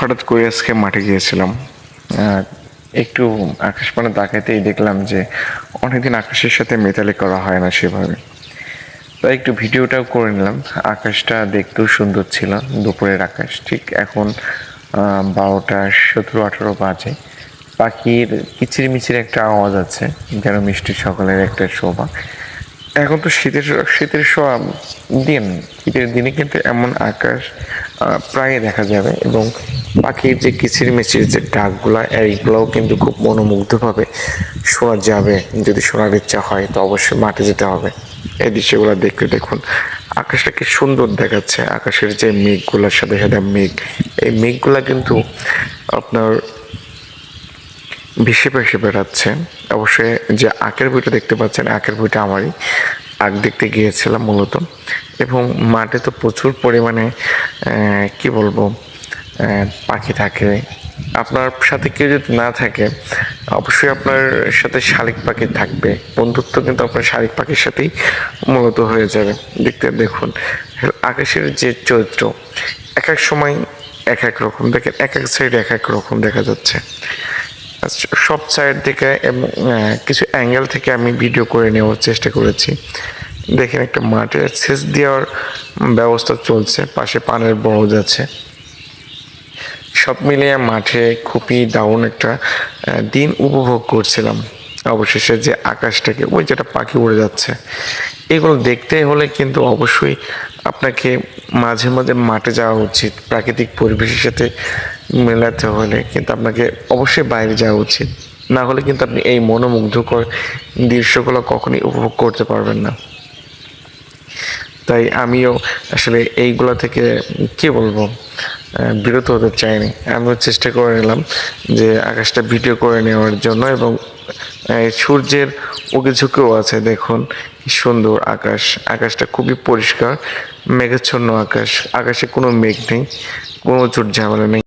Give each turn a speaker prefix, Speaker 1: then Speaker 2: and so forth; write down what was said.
Speaker 1: হঠাৎ করে আজকে মাঠে গিয়েছিলাম। একটু আকাশ মানে তাকাইতেই দেখলাম যে অনেকদিন আকাশের সাথে মেতালি করা হয় না সেভাবে। তাই একটু ভিডিওটাও করে নিলাম। আকাশটা দেখতেও সুন্দর ছিল, দুপুরের আকাশ। ঠিক এখন বারোটা সতেরো আঠেরো বাজে। পাখির কিচির মিচির একটা আওয়াজ আছে, যেন মিষ্টি সকালের একটা শোভা। এখন তো শীতের শীতের দিন, শীতের দিনে কিন্তু এমন আকাশ প্রায় দেখা যাবে এবং পাখির যে কিচির মিচির যে ডাকগুলা, এইগুলোও কিন্তু খুব মনোমুগ্ধভাবে শোনা যাবে। যদি শোনার ইচ্ছা হয়, তো অবশ্যই মাঠে যেতে হবে। এই দৃশ্যগুলো দেখতে দেখুন। আকাশটা কি সুন্দর দেখাচ্ছে। আকাশের যে মেঘগুলোর সাথে সাথে মেঘ। এই মেঘগুলা কিন্তু আপনার ভেসে ভেসে বেড়াচ্ছে। অবশ্যই যে আখের বইটা দেখতে পাচ্ছেন আখের বইটা আমারই। আখ দেখতে গিয়েছিলাম মূলত। এবং মাঠে তো প্রচুর পরিমাণে কি বলব? পাখি থাকে। আপনার সাথে কেউ যদি না থাকে, অবশ্যই আপনার সাথে শালিক পাখি থাকবে। বন্ধুত্ব কিন্তু আপনার শালিক পাখির সাথেই মূলত হয়ে যাবে। দেখতে দেখুন, আকাশের যে চরিত্র এক এক সময় এক এক রকম। দেখেন, এক এক সাইড এক এক রকম দেখা যাচ্ছে। সব সাইড থেকে এবং কিছু অ্যাঙ্গেল থেকে আমি ভিডিও করে নেওয়ার চেষ্টা করেছি। দেখেন, একটা মাঠে সেচ দেওয়ার ব্যবস্থা চলছে। পাশে পানের বরজ আছে। সব মিলিয়ে মাঠে খুবই দারুণ একটা দিন উপভোগ করছিলাম। অবশেষে যে আকাশটাকে, ওই যেটা পাখি উড়ে যাচ্ছে, এগুলো দেখতে হলে কিন্তু অবশ্যই আপনাকে মাঝে মাঝে মাঠে যাওয়া উচিত, প্রাকৃতিক পরিবেশের সাথে মেলাতে হলে কিন্তু আপনাকে অবশ্যই বাইরে যাওয়া উচিত। না হলে কিন্তু আপনি এই মনোমুগ্ধকর দৃশ্যগুলো কখনই উপভোগ করতে পারবেন না। তাই আমিও আসলে এইগুলো থেকে, কি বলব বিরত হতে চাইনি। আমিও চেষ্টা করে নিলাম যে আকাশটা ভিডিও করে নেওয়ার জন্য এবং সূর্যের উগে ঝুঁকেও আছে, দেখুন সুন্দর আকাশ। আকাশটা খুবই পরিষ্কার, মেঘাচ্ছন্ন আকাশ। আকাশে কোনো মেঘ নেই, কোনো চোট ঝামেলা নেই।